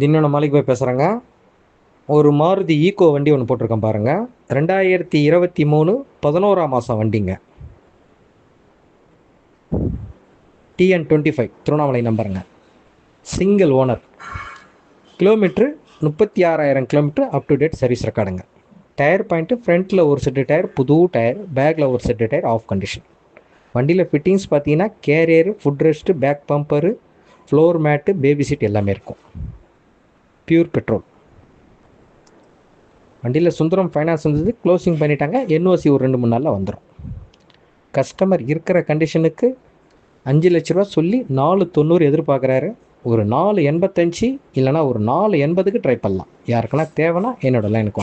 தின்னோட மாலிக் போய் பேசுகிறேங்க ஒரு மாருதி ஈகோ வண்டி ஒன்று போட்டிருக்கேன் பாருங்கள் ரெண்டாயிரத்தி இருபத்தி மூணு பதினோராம் மாதம் வண்டிங்க. டிஎன் டுவெண்ட்டி ஃபைவ் திருவண்ணாமலை நம்பருங்க. சிங்கிள் ஓனர் கிலோமீட்ரு முப்பத்தி ஆறாயிரம் kilometre up to date service ரெக்கார்டுங்க tyre point ஃப்ரண்ட்டில் ஒரு செட்டு டயர் புது டயர் பேக்கில் ஒரு செட்டு டயர் ஆஃப் கண்டிஷன் வண்டியில் ஃபிட்டிங்ஸ் பார்த்தீங்கன்னா carrier foot rest back bumper floor mat baby seat எல்லாமே இருக்கும். பியூர் பெட்ரோல் வண்டியில் சுந்தரம் ஃபைனான்ஸ் இருந்தது க்ளோசிங் பண்ணிட்டாங்க. என்ஓசி ஒரு ரெண்டு மூணு நாளில் வந்துடும் கஸ்டமர் இருக்கிற கண்டிஷனுக்கு அஞ்சு லட்ச ரூபா சொல்லி நாலு தொண்ணூறு எதிர்பார்க்குறாரு. ஒரு நாலு எண்பத்தஞ்சு இல்லைனா ஒரு நாலு எண்பதுக்கு ட்ரை பண்ணலாம். யாருக்குன்னா தேவைன்னா என்னோட லைனுக்கு